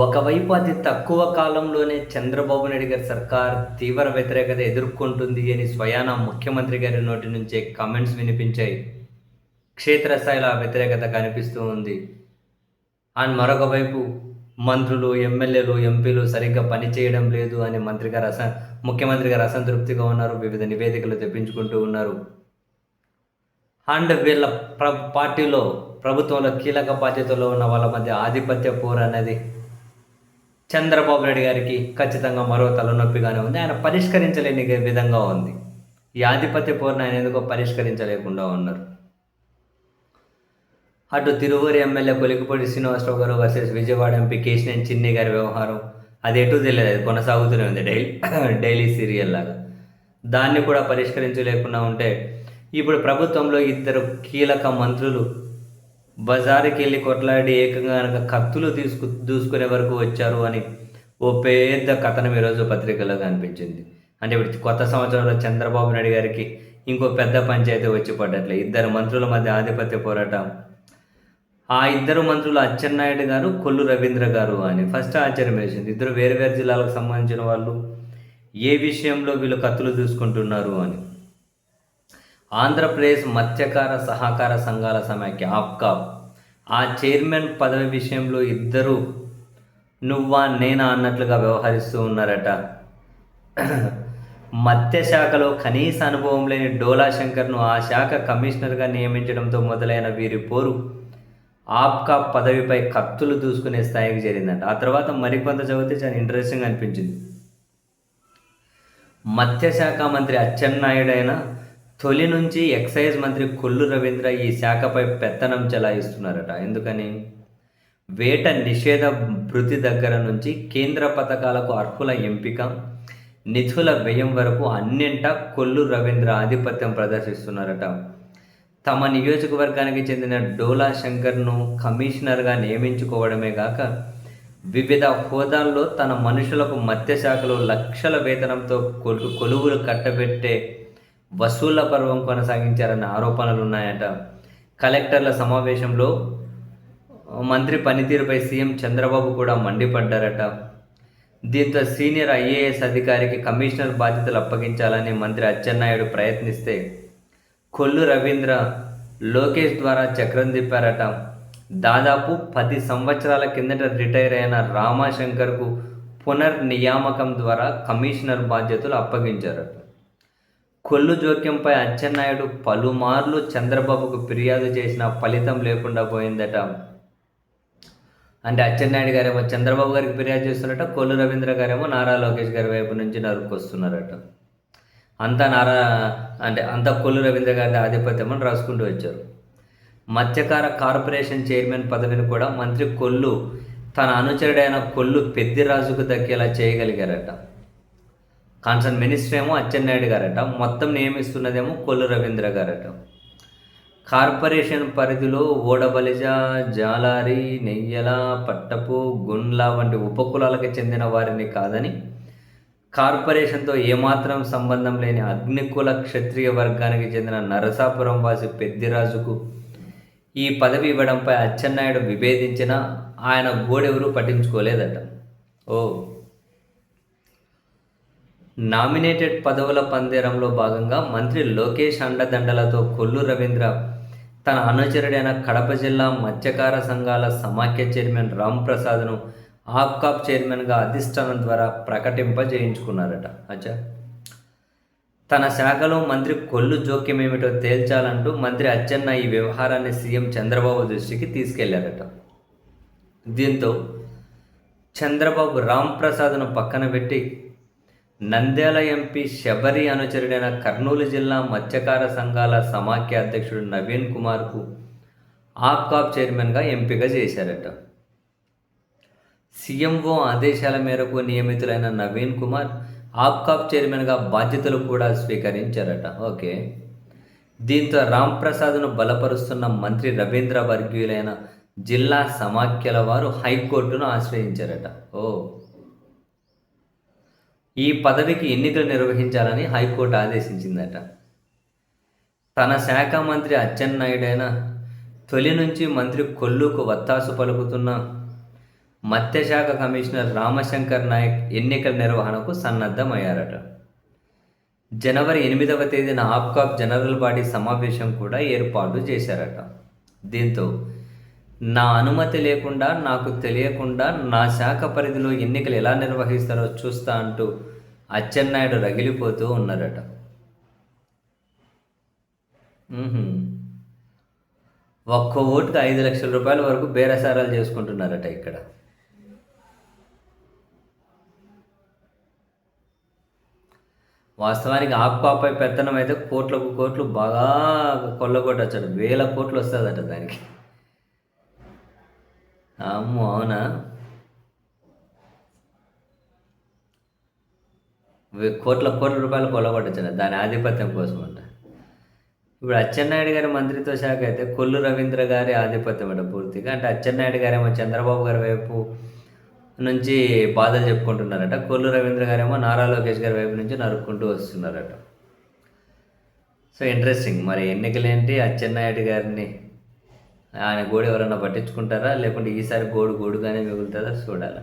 ఒకవైపు అతి తక్కువ కాలంలోనే చంద్రబాబు నాయుడు గారి సర్కార్ తీవ్ర వ్యతిరేకత ఎదుర్కొంటుంది అని స్వయాన ముఖ్యమంత్రి గారి నోటి నుంచే కామెంట్స్ వినిపించాయి. క్షేత్రస్థాయిలో వ్యతిరేకత కనిపిస్తూ ఉంది. అండ్ మరొక వైపు మంత్రులు ఎమ్మెల్యేలు ఎంపీలు సరిగ్గా పనిచేయడం లేదు అని మంత్రి గారు అస ముఖ్యమంత్రి గారు అసంతృప్తిగా ఉన్నారు వివిధ నివేదికలు తెప్పించుకుంటూ ఉన్నారు. అండ్ వీళ్ళ ప్ర పార్టీలో ప్రభుత్వంలో కీలక బాధ్యతలో ఉన్న వాళ్ళ మధ్య ఆధిపత్య పోరు అనేది చంద్రబాబు నాయుడు గారికి ఖచ్చితంగా మరో తలనొప్పిగానే ఉంది. ఆయన పరిష్కరించలేని విధంగా ఉంది. ఈ ఆధిపత్య పోరును ఆయన ఎందుకో పరిష్కరించలేకుండా ఉన్నారు. అటు తిరువూరు ఎమ్మెల్యే కొలికిపూడి శ్రీనివాసరావు గారు వర్సెస్ విజయవాడ ఎంపీ కేశినేని చిన్ని గారి వ్యవహారం అది ఎటు తెలియదు అది కొనసాగుతూనే ఉంది డైలీ డైలీ సీరియల్ లాగా. దాన్ని కూడా పరిష్కరించలేకుండా ఉంటే ఇప్పుడు ప్రభుత్వంలో ఇద్దరు కీలక మంత్రులు బజారుకి వెళ్ళి కొట్లాడి ఏకంగా కనుక కత్తులు తీసుకు దూసుకునే వరకు వచ్చారు అని ఓ పెద్ద కథనం ఈరోజు పత్రికలో కనిపించింది. అంటే ఇప్పుడు కొత్త సంవత్సరంలో చంద్రబాబు నాయుడు గారికి ఇంకో పెద్ద పంచాయతీ వచ్చి పడ్డట్లే. ఇద్దరు మంత్రుల మధ్య ఆధిపత్య పోరాటం. ఆ ఇద్దరు మంత్రులు అచ్చెన్నాయుడు గారు కొల్లు రవీంద్ర గారు అని. ఫస్ట్ ఆశ్చర్యం వేసింది. ఇద్దరు వేరు వేరు జిల్లాలకు సంబంధించిన వాళ్ళు ఏ విషయంలో వీళ్ళు కత్తులు చూసుకుంటున్నారు అని. ఆంధ్రప్రదేశ్ మత్స్యకార సహకార సంఘాల సమాఖ్య ఆప్కాబ్ ఆ చైర్మన్ పదవి విషయంలో ఇద్దరు నువ్వా నేనా అన్నట్లుగా వ్యవహరిస్తూ ఉన్నారట. మత్స్య శాఖలో కనీస అనుభవం లేని డోలా శంకర్ను ఆ శాఖ కమిషనర్గా నియమించడంతో మొదలైన వీరి పోరు ఆప్కా పదవిపై కత్తులు దూసుకునే స్థాయికి చేరిందంట. ఆ తర్వాత మరికొంత చదివితే చాలా ఇంట్రెస్టింగ్ అనిపించింది. మత్స్యశాఖ మంత్రి అచ్చెన్నాయుడైన తొలి నుంచి ఎక్సైజ్ మంత్రి కొల్లు రవీంద్ర ఈ శాఖపై పెత్తనం చెలాయిస్తున్నారట. ఎందుకని? వేట నిషేధ భృతి దగ్గర నుంచి కేంద్ర పథకాలకు అర్హుల ఎంపిక నిధుల వ్యయం వరకు అన్నింటా కొల్లు రవీంద్ర ఆధిపత్యం ప్రదర్శిస్తున్నారట. తమ నియోజకవర్గానికి చెందిన డోలా శంకర్ను కమిషనర్గా నియమించుకోవడమే కాక వివిధ హోదాల్లో తన మనుషులకు మత్స్యశాఖలో లక్షల వేతనంతో కొలు కొలువులు కట్టబెట్టే వసూళ్ళ పర్వం కొనసాగించారన్న ఆరోపణలు ఉన్నాయట. కలెక్టర్ల సమావేశంలో మంత్రి పనితీరుపై సీఎం చంద్రబాబు కూడా మండిపడ్డారట. దీంతో సీనియర్ ఐఏఎస్ అధికారికి కమిషనర్ బాధ్యతలు అప్పగించాలని మంత్రి అచ్చెన్నాయుడు ప్రయత్నిస్తే కొల్లు రవీంద్ర లోకేష్ ద్వారా చక్రం తిప్పారట. దాదాపు పది సంవత్సరాల కిందట రిటైర్ అయిన రామాశంకర్కు పునర్నియామకం ద్వారా కమిషనర్ బాధ్యతలు అప్పగించారట. కొల్లు జోక్యంపై అచ్చెన్నాయుడు పలుమార్లు చంద్రబాబుకు ఫిర్యాదు చేసిన ఫలితం లేకుండా పోయిందట. అంటే అచ్చెన్నాయుడు గారేమో చంద్రబాబు గారికి ఫిర్యాదు చేస్తున్నట్ట కొల్లు రవీంద్ర గారేమో నారా లోకేష్ గారి వైపు నుంచి నరుక్కొస్తున్నారట. అంతా నారా అంటే అంతా కొల్లు రవీంద్ర గారి ఆధిపత్యం అని రాసుకుంటూ వచ్చారు. మత్స్యకార కార్పొరేషన్ చైర్మన్ పదవిని కూడా మంత్రి కొల్లు తన అనుచరుడైన కొల్లు పెద్దిరాజుకు దక్కేలా చేయగలిగారట. కాన్సర్న్ మినిస్టర్ ఏమో అచ్చెన్నాయుడు గారట మొత్తం నియమిస్తున్నదేమో కొల్లు రవీంద్ర గారట. కార్పొరేషన్ పరిధిలో ఓడబలిజ జాలారి నెయ్యల పట్టపు గుండ్ల వంటి ఉపకులాలకు చెందిన వారిని కాదని కార్పొరేషన్తో ఏమాత్రం సంబంధం లేని అగ్నికుల క్షత్రియ వర్గానికి చెందిన నరసాపురం వాసి పెద్దిరాజుకు ఈ పదవి ఇవ్వడంపై అచ్చెన్నాయుడు విభేదించినా ఆయన గోడెవరూ పట్టించుకోలేదట. ఓ నామినేటెడ్ పదవుల పందేరంలో భాగంగా మంత్రి లోకేష్ అండదండలతో కొల్లు రవీంద్ర తన అనుచరుడైన కడప జిల్లా మత్స్యకార సంఘాల సమాఖ్య చైర్మన్ రామ్ ప్రసాద్ను ఆప్కాప్ చైర్మన్గా అధిష్టానం ద్వారా ప్రకటింపజేయించుకున్నారట అచ్చా. తన శాఖలో మంత్రి కొల్లు జోక్యం ఏమిటో తేల్చాలంటూ మంత్రి అచ్చెన్న ఈ వ్యవహారాన్ని సీఎం చంద్రబాబు దృష్టికి తీసుకెళ్ళారట. దీంతో చంద్రబాబు రామ్ ప్రసాద్ను పక్కన పెట్టి నంద్యాల ఎంపీ శబరి అనుచరుడైన కర్నూలు జిల్లా మత్స్యకార సంఘాల సమాఖ్య అధ్యక్షుడు నవీన్ కుమార్కు ఆప్కాప్ చైర్మన్గా ఎంపిక చేశారట. సీఎంఓ ఆదేశాల మేరకు నియమితులైన నవీన్ కుమార్ ఆప్కాప్ చైర్మన్గా బాధ్యతలు కూడా స్వీకరించారట. ఓకే. దీంతో రామ్ ప్రసాద్ను బలపరుస్తున్న మంత్రి రవీంద్ర వర్గీయులైన జిల్లా సమాఖ్యల వారు హైకోర్టును ఆశ్రయించారట. ఓ. ఈ పదవికి ఎన్నికలు నిర్వహించాలని హైకోర్టు ఆదేశించిందట. తన శాఖ మంత్రి అచ్చెన్నాయుడైన తొలి నుంచి మంత్రి కొల్లుకు వత్తాసు పలుకుతున్న మత్స్యశాఖ కమిషనర్ రామశంకర్ నాయక్ ఎన్నికల నిర్వహణకు సన్నద్ధమయ్యారట. జనవరి ఎనిమిదవ తేదీన ఆప్కాప్ జనరల్ బాడీ సమావేశం కూడా ఏర్పాటు చేశారట. దీంతో నా అనుమతి లేకుండా నాకు తెలియకుండా నా శాఖ పరిధిలో ఎన్నికలు ఎలా నిర్వహిస్తారో చూస్తా అంటూ అచ్చెన్నాయుడు రగిలిపోతూ ఉన్నారట. ఒక్క ఓటుకు ఐదు లక్షల రూపాయల వరకు బేరసారాలు చేసుకుంటున్నారట ఇక్కడ. వాస్తవానికి ఆప్కాపై పెత్తనం అయితే కోట్లకు కోట్లు బాగా కొల్లగొట్టచ్చాడు. వేల కోట్లు వస్తుందట దానికి. అమ్మో అవునా? కోట్ల కోట్ల రూపాయలు కొల్లగొట్టచ్చాడు. దాని ఆధిపత్యం కోసం అంట. ఇప్పుడు అచ్చెన్నాయుడు గారి మంత్రిత్వ శాఖ అయితే కొల్లు రవీంద్ర గారి ఆధిపత్యం అంట పూర్తిగా. అంటే అచ్చెన్నాయుడు గారేమో చంద్రబాబు గారి వైపు నుంచి బాధలు చెప్పుకుంటున్నారట. కొల్లు రవీంద్ర గారేమో నారా లోకేష్ గారి వైపు నుంచి నరుక్కుంటూ వస్తున్నారట. So interesting. మరి ఎన్నికలేంటి అచ్చెన్నాయుడు గారిని ఆయన గోడు ఎవరన్నా పట్టించుకుంటారా? లేకుంటే ఈసారి గోడు గోడుగానే మిగులుతుందా? చూడాలి.